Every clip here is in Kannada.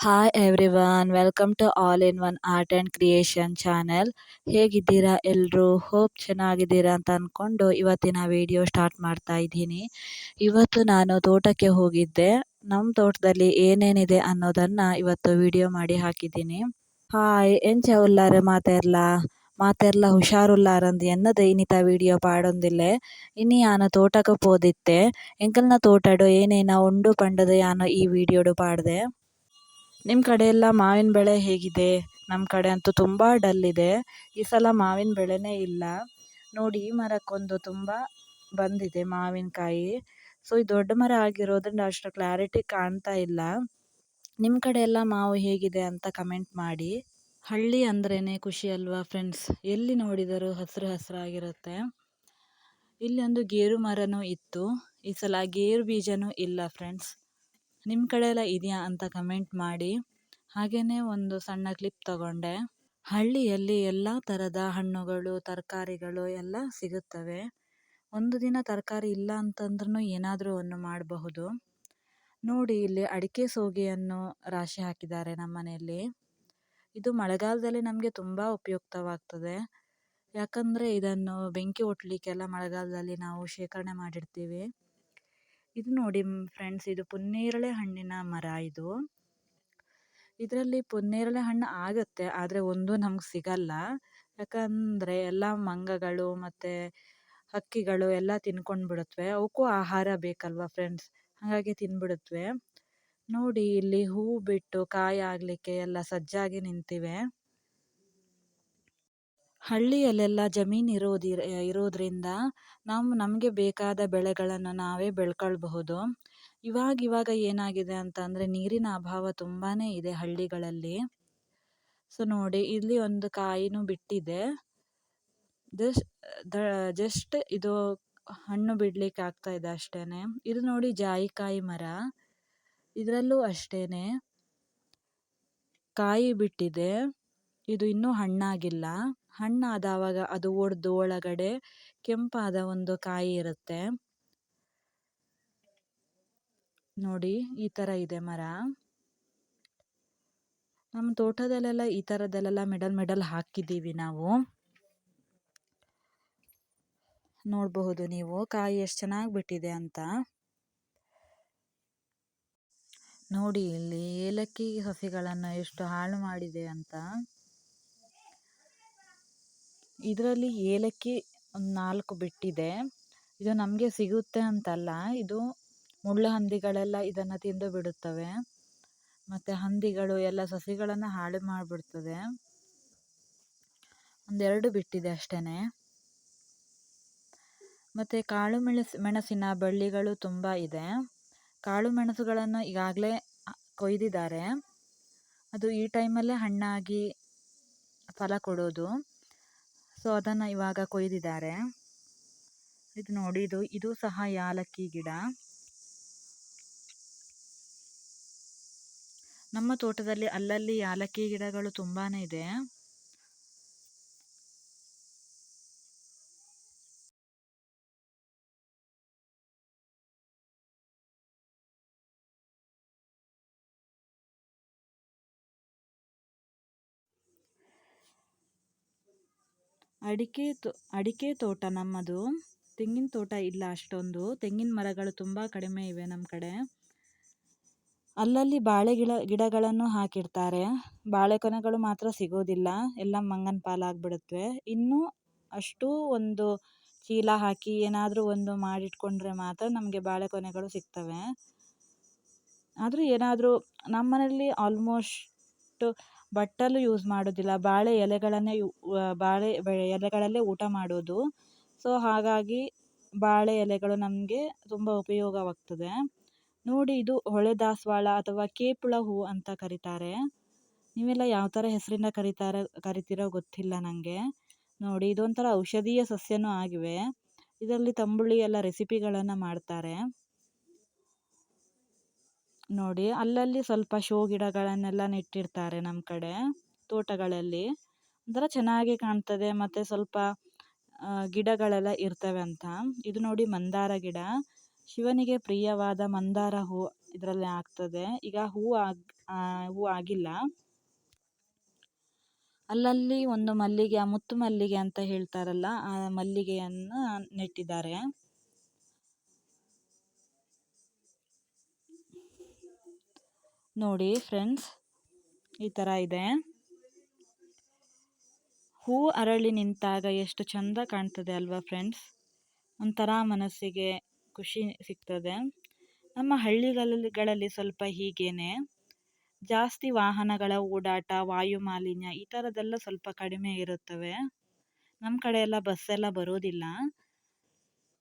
Hi everyone welcome to all in one art and creation channel ಹೇಗಿದ್ದೀರಾ ಎಲ್ಲರೂ ಹೋಪ್ ಚೆನ್ನಾಗಿದ್ದೀರಾ ಅಂತ ಅಂದ್ಕೊಂಡು ಇವತ್ತಿನ ವಿಡಿಯೋ ಸ್ಟಾರ್ಟ್ ಮಾಡ್ತಾ ಇದ್ದೀನಿ. ಇವತ್ತು ನಾನು ತೋಟಕ್ಕೆ ಹೋಗಿದ್ದೆ. ನಮ್ಮ ತೋಟದಲ್ಲಿ ಏನೇನಿದೆ ಅನ್ನೋದನ್ನು ಇವತ್ತು ವಿಡಿಯೋ ಮಾಡಿ ಹಾಕಿದ್ದೀನಿ. ಹಾಯ್ ಎಂಚ ಉಲ್ಲಾರೆ ಮಾತಾಡಲ್ಲ ಮಾತೆಲ್ಲ ಹುಷಾರುಲ್ಲಾರಂದು ಎನ್ನದು ಇನ್ನಿತ ವಿಡಿಯೋ ಪಾಡೊಂದಿಲ್ಲ. ಇನಿ ಯಾನ ತೋಟಕ್ಕೆ ಪೋದಿತ್ತೆ. ಎಂಕಲ್ನ ತೋಟಡು ಏನೇನ ಉಂಡು ಪಂಡದ ಯಾನು ಈ ವಿಡಿಯೋಡು ಪಾಡ್ದೆ. ನಿಮ್ಮ ಕಡೆ ಎಲ್ಲ ಮಾವಿನ ಬೆಳೆ ಹೇಗಿದೆ? ನಮ್ಮ ಕಡೆ ಅಂತೂ ತುಂಬ ಡಲ್ ಇದೆ. ಈ ಸಲ ಮಾವಿನ ಬೆಳೆನೇ ಇಲ್ಲ. ನೋಡಿ, ಈ ಮರಕ್ಕೊಂದು ತುಂಬ ಬಂದಿದೆ ಮಾವಿನಕಾಯಿ. ಸೊ, ಈ ದೊಡ್ಡ ಮರ ಆಗಿರೋದ್ರಿಂದ ಅಷ್ಟು ಕ್ಲಾರಿಟಿ ಕಾಣ್ತಾ ಇಲ್ಲ. ನಿಮ್ಮ ಕಡೆ ಎಲ್ಲ ಮಾವು ಹೇಗಿದೆ ಅಂತ ಕಮೆಂಟ್ ಮಾಡಿ. ಹಳ್ಳಿ ಅಂದ್ರೇ ಖುಷಿ ಅಲ್ವಾ ಫ್ರೆಂಡ್ಸ್ ಎಲ್ಲಿ ನೋಡಿದರೂ ಹಸಿರು ಹಸಿರಾಗಿರುತ್ತೆ. ಇಲ್ಲಿ ಒಂದು ಗೇರು ಮರನೂ ಇತ್ತು. ಈ ಸಲ ಗೇರು ಬೀಜನೂ ಇಲ್ಲ ಫ್ರೆಂಡ್ಸ್ ನಿಮ್ಮ ಕಡೆ ಎಲ್ಲ ಇದೆಯಾ ಅಂತ ಕಮೆಂಟ್ ಮಾಡಿ. ಹಾಗೆಯೇ ಒಂದು ಸಣ್ಣ ಕ್ಲಿಪ್ ತಗೊಂಡೆ. ಹಳ್ಳಿಯಲ್ಲಿ ಎಲ್ಲ ಥರದ ಹಣ್ಣುಗಳು, ತರಕಾರಿಗಳು ಎಲ್ಲ ಸಿಗುತ್ತವೆ. ಒಂದು ದಿನ ತರಕಾರಿ ಇಲ್ಲ ಅಂತಂದ್ರೂ ಏನಾದರೂ ಒಂದು ಮಾಡಬಹುದು. ನೋಡಿ ಇಲ್ಲಿ ಅಡಿಕೆ ಸೋಗೆಯನ್ನು ರಾಶಿ ಹಾಕಿದ್ದಾರೆ ನಮ್ಮ ಮನೆಯಲ್ಲಿ. ಇದು ಮಳೆಗಾಲದಲ್ಲಿ ನಮಗೆ ತುಂಬ ಉಪಯುಕ್ತವಾಗ್ತದೆ. ಯಾಕಂದರೆ ಇದನ್ನು ಬೆಂಕಿ ಒಟ್ಟಲಿಕ್ಕೆಲ್ಲ ಮಳೆಗಾಲದಲ್ಲಿ ನಾವು ಶೇಖರಣೆ ಮಾಡಿರ್ತೀವಿ. ಇದು ನೋಡಿ ಫ್ರೆಂಡ್ಸ್, ಇದು ಪುನ್ನೇರಳೆ ಹಣ್ಣಿನ ಮರ ಇದು. ಇದರಲ್ಲಿ ಪುನ್ನೇರಳೆ ಹಣ್ಣು ಆಗುತ್ತೆ, ಆದರೆ ಒಂದು ನಮ್ಗೆ ಸಿಗಲ್ಲ. ಯಾಕಂದರೆ ಎಲ್ಲ ಮಂಗಗಳು ಮತ್ತು ಹಕ್ಕಿಗಳು ಎಲ್ಲ ತಿನ್ಕೊಂಡು ಬಿಡುತ್ತವೆ ಅವಕ್ಕೂ ಆಹಾರ ಬೇಕಲ್ವ ಫ್ರೆಂಡ್ಸ್? ಹಾಗಾಗಿ ತಿನ್ಬಿಡುತ್ತವೆ ನೋಡಿ ಇಲ್ಲಿ ಹೂ ಬಿಟ್ಟು ಕಾಯಿ ಆಗಲಿಕ್ಕೆ ಎಲ್ಲ ಸಜ್ಜಾಗಿ ನಿಂತಿವೆ. ಹಳ್ಳಿಯಲ್ಲೆಲ್ಲ ಜಮೀನು ಇರೋದಿ ಇರೋದರಿಂದ ನಾವು ನಮಗೆ ಬೇಕಾದ ಬೆಳೆಗಳನ್ನು ನಾವೇ ಬೆಳ್ಕೊಳ್ಬಹುದು. ಇವಾಗ ಇವಾಗ ಏನಾಗಿದೆ ಅಂತ ಅಂದರೆ ನೀರಿನ ಅಭಾವ ತುಂಬಾ ಇದೆ ಹಳ್ಳಿಗಳಲ್ಲಿ. ಸೊ ನೋಡಿ, ಇಲ್ಲಿ ಒಂದು ಕಾಯಿನೂ ಬಿಟ್ಟಿದೆ. ಜಸ್ಟ್ ಜಸ್ಟ್ ಇದು ಹಣ್ಣು ಬಿಡ್ಲಿಕ್ಕೆ ಆಗ್ತಾ ಇದೆ ಅಷ್ಟೇ ಇದು ನೋಡಿ ಜಾಯಿಕಾಯಿ ಮರ. ಇದರಲ್ಲೂ ಅಷ್ಟೇ ಕಾಯಿ ಬಿಟ್ಟಿದೆ. ಇದು ಇನ್ನೂ ಹಣ್ಣಾಗಿಲ್ಲ. ಹಣ್ಣಾದವಾಗ ಅದು ಒಡೆದು ಒಳಗಡೆ ಕೆಂಪಾದ ಒಂದು ಕಾಯಿ ಇರುತ್ತೆ. ನೋಡಿ, ಈ ಥರ ಇದೆ ಮರ. ನಮ್ಮ ತೋಟದಲ್ಲೆಲ್ಲ ಈ ಥರದಲ್ಲೆಲ್ಲ ಮೆಡಲ್ ಮೆಡಲ್ ಹಾಕಿದ್ದೀವಿ ನಾವು. ನೋಡಬಹುದು ನೀವು, ಕಾಯಿ ಎಷ್ಟು ಚೆನ್ನಾಗಿ ಬಿಟ್ಟಿದೆ ಅಂತ. ನೋಡಿ, ಇಲ್ಲಿ ಏಲಕ್ಕಿ ಸಸಿಗಳನ್ನು ಎಷ್ಟು ಹಾಳು ಮಾಡಿದೆ ಅಂತ. ಇದರಲ್ಲಿ ಏಲಕ್ಕಿ ಒಂದು ನಾಲ್ಕು ಬಿಟ್ಟಿದೆ. ಇದು ನಮಗೆ ಸಿಗುತ್ತೆ ಅಂತಲ್ಲ, ಇದು ಮುಳ್ಳು ಹಂದಿಗಳೆಲ್ಲ ಇದನ್ನು ತಿಂದು ಬಿಡುತ್ತವೆ. ಮತ್ತು ಹಂದಿಗಳು, ಎಲ್ಲ ಸಸಿಗಳನ್ನು ಹಾಳು ಮಾಡಿಬಿಡ್ತದೆ. ಒಂದೆರಡು ಬಿಟ್ಟಿದೆ ಅಷ್ಟೇ ಮತ್ತು ಕಾಳು ಮೆಣಸು, ಮೆಣಸಿನ ಬಳ್ಳಿಗಳು ತುಂಬ ಇದೆ. ಕಾಳು ಮೆಣಸುಗಳನ್ನು ಈಗಾಗಲೇ ಕೊಯ್ದಿದ್ದಾರೆ. ಅದು ಈ ಟೈಮಲ್ಲೇ ಹಣ್ಣಾಗಿ ಫಲ ಕೊಡೋದು. ಸೊ, ಅದನ್ನು ಇವಾಗ ಕೊಯ್ದಿದ್ದಾರೆ. ಇದು ನೋಡಿ, ಇದು ಇದು ಸಹ ಯಾಲಕ್ಕಿ ಗಿಡ. ನಮ್ಮ ತೋಟದಲ್ಲಿ ಅಲ್ಲಲ್ಲಿ ಯಾಲಕ್ಕಿ ಗಿಡಗಳು ತುಂಬಾ ಇದೆ. ಅಡಿಕೆ ತೋ, ಅಡಿಕೆ ತೋಟ ನಮ್ಮದು. ತೆಂಗಿನ ತೋಟ ಇಲ್ಲ ಅಷ್ಟೊಂದು. ತೆಂಗಿನ ಮರಗಳು ತುಂಬ ಕಡಿಮೆ ಇವೆ ನಮ್ಮ ಕಡೆ. ಅಲ್ಲಲ್ಲಿ ಬಾಳೆ ಗಿಡ, ಗಿಡಗಳನ್ನು ಹಾಕಿರ್ತಾರೆ ಬಾಳೆಕೊನೆಗಳು ಮಾತ್ರ ಸಿಗೋದಿಲ್ಲ. ಎಲ್ಲ ಮಂಗನ ಪಾಲಾಗ್ಬಿಡುತ್ತವೆ ಇನ್ನೂ ಅಷ್ಟು ಒಂದು ಚೀಲ ಹಾಕಿ ಏನಾದರೂ ಒಂದು ಮಾಡಿಟ್ಕೊಂಡ್ರೆ ಮಾತ್ರ ನಮಗೆ ಬಾಳೆ ಕೊನೆಗಳು ಸಿಗ್ತವೆ. ಆದರೂ ಏನಾದರೂ ನಮ್ಮ ಮನೆಯಲ್ಲಿ ಆಲ್ಮೋಸ್ಟ್ ಬಟ್ಟಲು ಯೂಸ್ ಮಾಡೋದಿಲ್ಲ. ಬಾಳೆ ಎಲೆಗಳನ್ನೇ ಬಾಳೆ ಎಲೆಗಳಲ್ಲೇ ಊಟ ಮಾಡೋದು. ಸೊ ಹಾಗಾಗಿ ಬಾಳೆ ಎಲೆಗಳು ನಮಗೆ ತುಂಬ ಉಪಯೋಗವಾಗ್ತದೆ. ನೋಡಿ, ಇದು ಹೊಳೆ ದಾಸವಾಳ ಅಥವಾ ಕೇಪುಳ ಹೂ ಅಂತ ಕರೀತಾರೆ. ನೀವೆಲ್ಲ ಯಾವ ಥರ ಹೆಸರಿಂದ ಕರೀತಾರೆ, ಕರಿತೀರೋ ಗೊತ್ತಿಲ್ಲ ನನಗೆ ನೋಡಿ, ಇದೊಂಥರ ಔಷಧೀಯ ಸಸ್ಯನೂ ಆಗಿವೆ. ಇದರಲ್ಲಿ ತಂಬುಳಿ ಎಲ್ಲ ರೆಸಿಪಿಗಳನ್ನು ಮಾಡ್ತಾರೆ. ನೋಡಿ, ಅಲ್ಲಲ್ಲಿ ಸ್ವಲ್ಪ ಶೋ ಗಿಡಗಳನ್ನೆಲ್ಲ ನೆಟ್ಟಿರ್ತಾರೆ ನಮ್ಮ ಕಡೆ, ತೋಟಗಳಲ್ಲಿ. ಒಂಥರ ಚೆನ್ನಾಗಿ ಕಾಣ್ತದೆ, ಮತ್ತು ಸ್ವಲ್ಪ ಗಿಡಗಳೆಲ್ಲ ಇರ್ತವೆ ಅಂತ. ಇದು ನೋಡಿ ಮಂದಾರ ಗಿಡ. ಶಿವನಿಗೆ ಪ್ರಿಯವಾದ ಮಂದಾರ ಹೂ ಇದರಲ್ಲಿ ಆಗ್ತದೆ. ಈಗ ಹೂ ಆಗಿ ಹೂ ಆಗಿಲ್ಲ. ಅಲ್ಲಲ್ಲಿ ಒಂದು ಮಲ್ಲಿಗೆ, ಮುತ್ತು ಮಲ್ಲಿಗೆ ಅಂತ ಹೇಳ್ತಾರಲ್ಲ, ಆ ಮಲ್ಲಿಗೆಯನ್ನು ನೆಟ್ಟಿದ್ದಾರೆ. ನೋಡಿ ಫ್ರೆಂಡ್ಸ್, ಈ ಥರ ಇದೆ. ಹೂ ಅರಳಿ ನಿಂತಾಗ ಎಷ್ಟು ಚಂದ ಕಾಣ್ತದೆ ಅಲ್ವಾ ಫ್ರೆಂಡ್ಸ್? ಒಂಥರ ಮನಸ್ಸಿಗೆ ಖುಷಿ ಸಿಗ್ತದೆ. ನಮ್ಮ ಹಳ್ಳಿಗಳಲ್ಲಿ ಸ್ವಲ್ಪ ಹೀಗೇನೆ. ಜಾಸ್ತಿ ವಾಹನಗಳ ಓಡಾಟ, ವಾಯು ಮಾಲಿನ್ಯ ಈ ಥರದ್ದೆಲ್ಲ ಸ್ವಲ್ಪ ಕಡಿಮೆ ಇರುತ್ತವೆ. ನಮ್ಮ ಕಡೆ ಎಲ್ಲ ಬಸ್ಸೆಲ್ಲ ಬರೋದಿಲ್ಲ.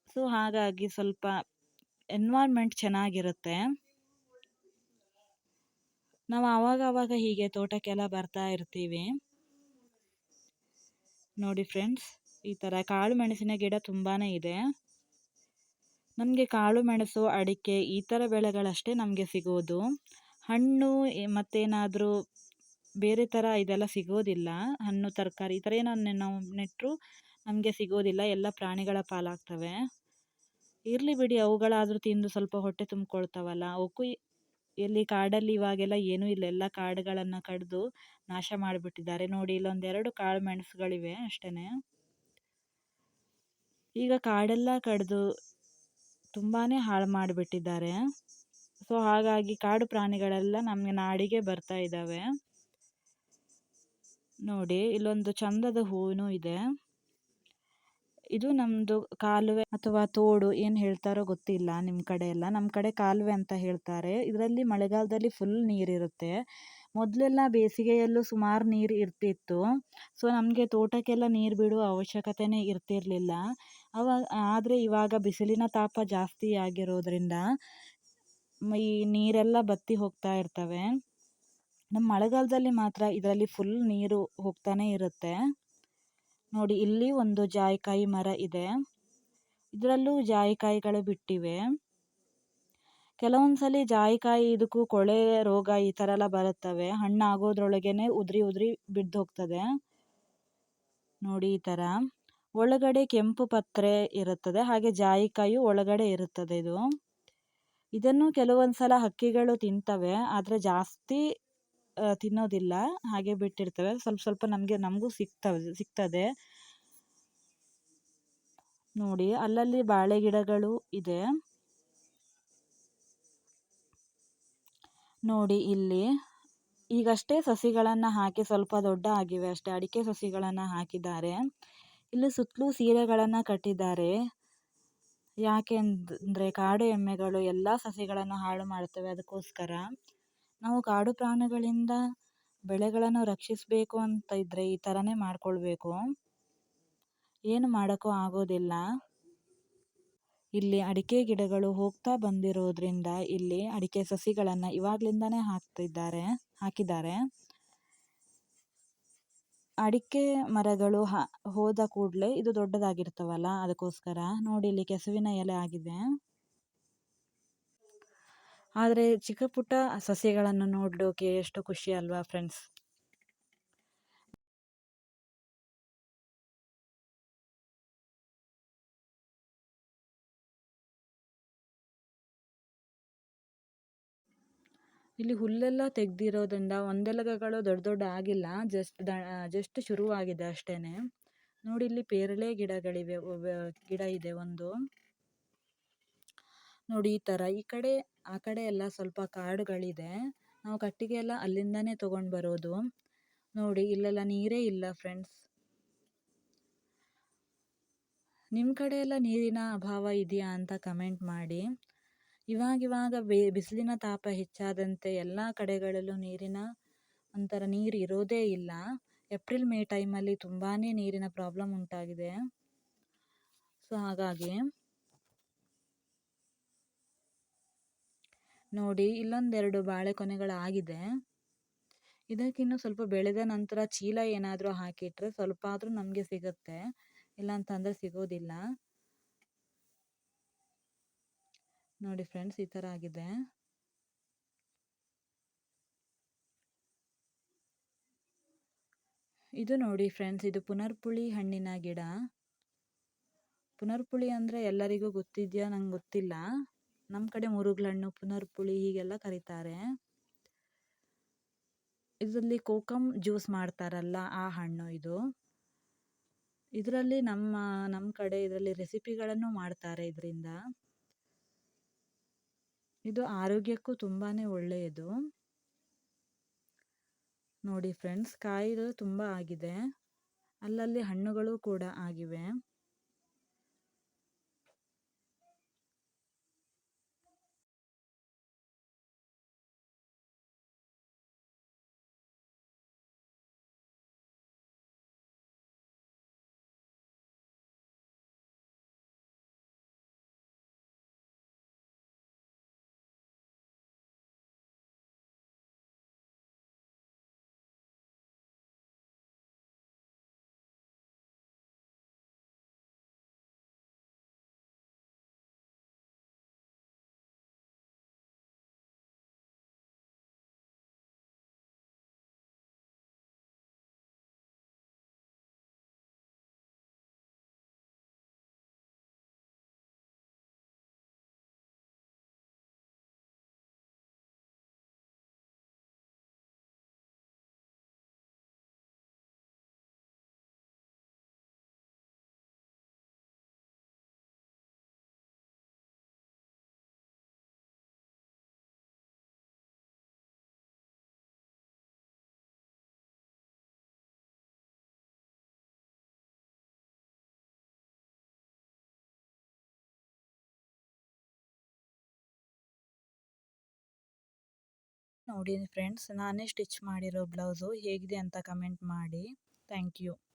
ಸೊ ಹಾಗಾಗಿ ಸ್ವಲ್ಪ ಎನ್ವಾರ್ಮೆಂಟ್ ಚೆನ್ನಾಗಿರುತ್ತೆ. ನಾವು ಆವಾಗ ಆವಾಗ ಹೀಗೆ ತೋಟಕ್ಕೆಲ್ಲ ಬರ್ತಾ ಇರ್ತೀವಿ. ನೋಡಿ ಫ್ರೆಂಡ್ಸ್ ಈ ಥರ ಕಾಳು ಮೆಣಸಿನ ಗಿಡ ತುಂಬಾ ಇದೆ. ನಮಗೆ ಕಾಳು ಮೆಣಸು, ಅಡಿಕೆ ಈ ಥರ ಬೆಳೆಗಳಷ್ಟೇ ನಮಗೆ ಸಿಗೋದು. ಹಣ್ಣು ಮತ್ತೇನಾದರೂ ಬೇರೆ ಥರ ಇದೆಲ್ಲ ಸಿಗೋದಿಲ್ಲ. ಹಣ್ಣು, ತರಕಾರಿ ಈ ಥರ ಏನೋ ನಾವು ನೆಟ್ಟರು ನಮಗೆ ಸಿಗೋದಿಲ್ಲ. ಎಲ್ಲ ಪ್ರಾಣಿಗಳ ಪಾಲಾಗ್ತವೆ. ಇರಲಿ ಬಿಡಿ, ಅವುಗಳಾದರೂ ತಿಂದು ಸ್ವಲ್ಪ ಹೊಟ್ಟೆ ತುಂಬಿಕೊಳ್ತಾವಲ್ಲ, ಅವಕ್ಕೂ ಎಲ್ಲಿ ಕಾಡಲ್ಲಿ ಇವಾಗೆಲ್ಲ ಏನೂ ಇಲ್ಲ. ಎಲ್ಲ ಕಾಡುಗಳನ್ನು ಕಡಿದು ನಾಶ ಮಾಡಿಬಿಟ್ಟಿದ್ದಾರೆ. ನೋಡಿ, ಇಲ್ಲೊಂದೆರಡು ಕಾಳು ಮೆಣಸುಗಳಿವೆ ಅಷ್ಟೇ ಈಗ ಕಾಡೆಲ್ಲ ಕಡಿದು ತುಂಬಾ ಹಾಳು ಮಾಡಿಬಿಟ್ಟಿದ್ದಾರೆ. ಸೊ, ಹಾಗಾಗಿ ಕಾಡು ಪ್ರಾಣಿಗಳೆಲ್ಲ ನಮಗೆ ನಾಡಿಗೆ ಬರ್ತಾ ಇದ್ದಾವೆ. ನೋಡಿ, ಇಲ್ಲೊಂದು ಚಂದದ ಹೂವು ಇದೆ. ಇದು ನಮ್ಮದು ಕಾಲುವೆ ಅಥವಾ ತೋಡು ಏನು ಹೇಳ್ತಾರೋ ಗೊತ್ತಿಲ್ಲ ನಿಮ್ಮ ಕಡೆ ಎಲ್ಲ. ನಮ್ಮ ಕಡೆ ಕಾಲುವೆ ಅಂತ ಹೇಳ್ತಾರೆ. ಇದರಲ್ಲಿ ಮಳೆಗಾಲದಲ್ಲಿ ಫುಲ್ ನೀರಿರುತ್ತೆ. ಮೊದಲೆಲ್ಲ ಬೇಸಿಗೆಯಲ್ಲೂ ಸುಮಾರು ನೀರು ಇರ್ತಿತ್ತು. ಸೊ ನಮಗೆ ತೋಟಕ್ಕೆಲ್ಲ ನೀರು ಬಿಡುವ ಅವಶ್ಯಕತೆನೇ ಇರ್ತಿರಲಿಲ್ಲ. ಅವಾಗ ಆದರೆ ಇವಾಗ ಬಿಸಿಲಿನ ತಾಪ ಜಾಸ್ತಿ ಆಗಿರೋದ್ರಿಂದ ಈ ನೀರೆಲ್ಲ ಬತ್ತಿ ಹೋಗ್ತಾ ಇರ್ತವೆ. ನಮ್ಮ ಮಳೆಗಾಲದಲ್ಲಿ ಮಾತ್ರ ಇದರಲ್ಲಿ ಫುಲ್ ನೀರು ಹೋಗ್ತಾನೆ ಇರುತ್ತೆ. ನೋಡಿ, ಇಲ್ಲಿ ಒಂದು ಜಾಯಿಕಾಯಿ ಮರ ಇದೆ. ಇದರಲ್ಲೂ ಜಾಯಿಕಾಯಿಗಳು ಬಿಟ್ಟಿವೆ. ಕೆಲವೊಂದು ಸಲ ಜಾಯಿಕಾಯಿ, ಇದಕ್ಕೂ ಕೊಳೆ ರೋಗ ಈ ಥರ ಎಲ್ಲ ಬರುತ್ತವೆ. ಹಣ್ಣು ಆಗೋದ್ರೊಳಗೇನೆ ಉದುರಿ ಉದುರಿ ಬಿದ್ದು ಹೋಗ್ತದೆ. ನೋಡಿ, ಈ ಥರ. ಒಳಗಡೆ ಕೆಂಪು ಪತ್ರೆ ಇರುತ್ತದೆ. ಹಾಗೆ ಜಾಯಿಕಾಯಿ ಒಳಗಡೆ ಇರುತ್ತದೆ ಇದು. ಇದನ್ನು ಕೆಲವೊಂದು ಸಲ ಹಕ್ಕಿಗಳು ತಿಂತವೆ, ಆದರೆ ಜಾಸ್ತಿ ತಿನ್ನೋದಿಲ್ಲ. ಹಾಗೆ ಬಿಟ್ಟಿರ್ತವೆ. ಸ್ವಲ್ಪ ಸ್ವಲ್ಪ ನಮಗೆ, ನಮಗೂ ಸಿಗ್ತವೆ ಸಿಗ್ತದೆ. ನೋಡಿ, ಅಲ್ಲಲ್ಲಿ ಬಾಳೆ ಗಿಡಗಳು ಇದೆ. ನೋಡಿ, ಇಲ್ಲಿ ಈಗಷ್ಟೇ ಸಸಿಗಳನ್ನು ಹಾಕಿ ಸ್ವಲ್ಪ ದೊಡ್ಡ ಆಗಿವೆ ಅಷ್ಟೇ. ಅಡಿಕೆ ಸಸಿಗಳನ್ನು ಹಾಕಿದ್ದಾರೆ. ಇಲ್ಲಿ ಸುತ್ತಲೂ ಸೀರೆಗಳನ್ನು ಕಟ್ಟಿದ್ದಾರೆ. ಯಾಕೆ ಅಂದರೆ ಕಾಡು ಎಮ್ಮೆಗಳು ಎಲ್ಲ ಸಸಿಗಳನ್ನು ಹಾಳು ಮಾಡ್ತವೆ ಅದಕ್ಕೋಸ್ಕರ. ನಾವು ಕಾಡು ಪ್ರಾಣಿಗಳಿಂದ ಬೆಳೆಗಳನ್ನು ರಕ್ಷಿಸಬೇಕು ಅಂತ ಇದ್ದರೆ ಈ ಥರನೇ ಮಾಡಿಕೊಳ್ಬೇಕು. ಏನು ಮಾಡೋಕ್ಕೂ ಆಗೋದಿಲ್ಲ. ಇಲ್ಲಿ ಅಡಿಕೆ ಗಿಡಗಳು ಹೋಗ್ತಾ ಬಂದಿರೋದ್ರಿಂದ ಇಲ್ಲಿ ಅಡಿಕೆ ಸಸಿಗಳನ್ನು ಇವಾಗ್ಲಿಂದನೇ ಹಾಕ್ತಿದ್ದಾರೆ, ಹಾಕಿದ್ದಾರೆ. ಅಡಿಕೆ ಮರಗಳು ಹೋದ ಕೂಡಲೇ ಇದು ದೊಡ್ಡದಾಗಿರ್ತವಲ್ಲ ಅದಕ್ಕೋಸ್ಕರ ನೋಡಿ ಇಲ್ಲಿ ಕೆಸುವಿನ ಎಲೆ ಆಗಿದೆ. ಆದರೆ ಚಿಕ್ಕ ಪುಟ್ಟ ಸಸ್ಯಗಳನ್ನು ನೋಡೋಕೆ ಎಷ್ಟು ಖುಷಿ ಅಲ್ವಾ ಫ್ರೆಂಡ್ಸ್ ಇಲ್ಲಿ ಹುಲ್ಲೆಲ್ಲ ತೆಗ್ದಿರೋದ್ರಿಂದ ಒಂದೆಲಗಗಳು ದೊಡ್ಡ ದೊಡ್ಡ ಆಗಿಲ್ಲ ಜಸ್ಟ್ ಜಸ್ಟ್ ಶುರುವಾಗಿದೆ ಅಷ್ಟೇ ನೋಡಿ ಇಲ್ಲಿ ಪೇರಳೆ ಗಿಡಗಳಿವೆ ಗಿಡ ಇದೆ ಒಂದು. ನೋಡಿ ಈ ಥರ. ಈ ಕಡೆ, ಆ ಕಡೆ ಎಲ್ಲ ಸ್ವಲ್ಪ ಕಾಡುಗಳಿದೆ. ನಾವು ಕಟ್ಟಿಗೆ ಎಲ್ಲ ಅಲ್ಲಿಂದನೇ ತೊಗೊಂಡು ಬರೋದು. ನೋಡಿ, ಇಲ್ಲೆಲ್ಲ ನೀರೇ ಇಲ್ಲ ಫ್ರೆಂಡ್ಸ್. ನಿಮ್ಮ ಕಡೆ ಎಲ್ಲ ನೀರಿನ ಅಭಾವ ಇದೆಯಾ ಅಂತ ಕಮೆಂಟ್ ಮಾಡಿ. ಇವಾಗಿವಾಗ ಇವಾಗ ಬಿಸಿಲಿನ ತಾಪ ಹೆಚ್ಚಾದಂತೆ ಎಲ್ಲ ಕಡೆಗಳಲ್ಲೂ ನೀರಿನ ಒಂಥರ ನೀರು ಇರೋದೇ ಇಲ್ಲ. ಏಪ್ರಿಲ್, ಮೇ ಟೈಮಲ್ಲಿ ತುಂಬಾ ನೀರಿನ ಪ್ರಾಬ್ಲಮ್ ಉಂಟಾಗಿದೆ. ಸೊ, ಹಾಗಾಗಿ ನೋಡಿ, ಇಲ್ಲೊಂದೆರಡು ಬಾಳೆಕೊನೆಗಳಾಗಿದೆ ಇದಕ್ಕಿನ್ನು ಸ್ವಲ್ಪ ಬೆಳೆದ ನಂತರ ಚೀಲ ಏನಾದರೂ ಹಾಕಿಟ್ರೆ ಸ್ವಲ್ಪ ಆದರೂ ನಮಗೆ ಸಿಗುತ್ತೆ. ಇಲ್ಲ ಅಂತಂದರೆ ಸಿಗೋದಿಲ್ಲ. ನೋಡಿ ಫ್ರೆಂಡ್ಸ್, ಈ ಥರ ಆಗಿದೆ. ಇದು ನೋಡಿ ಫ್ರೆಂಡ್ಸ್, ಇದು ಪುನರ್ಪುಳಿ ಹಣ್ಣಿನ ಗಿಡ. ಪುನರ್ಪುಳಿ ಅಂದರೆ ಎಲ್ಲರಿಗೂ ಗೊತ್ತಿದೆಯಾ? ನಂಗೆ ಗೊತ್ತಿಲ್ಲ. ನಮ್ಮ ಕಡೆ ಮುರುಗ್ಲಹಣ್ಣು ಪುನರ್ಪುಳಿ ಹೀಗೆಲ್ಲ ಕರೀತಾರೆ. ಇದರಲ್ಲಿ ಕೋಕಮ್ ಜ್ಯೂಸ್ ಮಾಡ್ತಾರಲ್ಲ ಆ ಹಣ್ಣು ಇದು. ಇದರಲ್ಲಿ ನಮ್ಮ ನಮ್ಮ ಕಡೆ ಇದರಲ್ಲಿ ರೆಸಿಪಿಗಳನ್ನು ಮಾಡ್ತಾರೆ ಇದರಿಂದ. ಇದು ಆರೋಗ್ಯಕ್ಕೂ ತುಂಬಾ ಒಳ್ಳೆಯದು. ನೋಡಿ ಫ್ರೆಂಡ್ಸ್ ಕಾಯಿಗಳು ತುಂಬ ಆಗಿದೆ. ಅಲ್ಲಲ್ಲಿ ಹಣ್ಣುಗಳು ಕೂಡ ಆಗಿವೆ. ನೋಡಿ ಫ್ರೆಂಡ್ಸ್ ನಾನೇ ಸ್ಟಿಚ್ ಮಾಡಿರೋ ಬ್ಲೌಸು ಹೇಗಿದೆ ಅಂತ ಕಮೆಂಟ್ ಮಾಡಿ. Thank you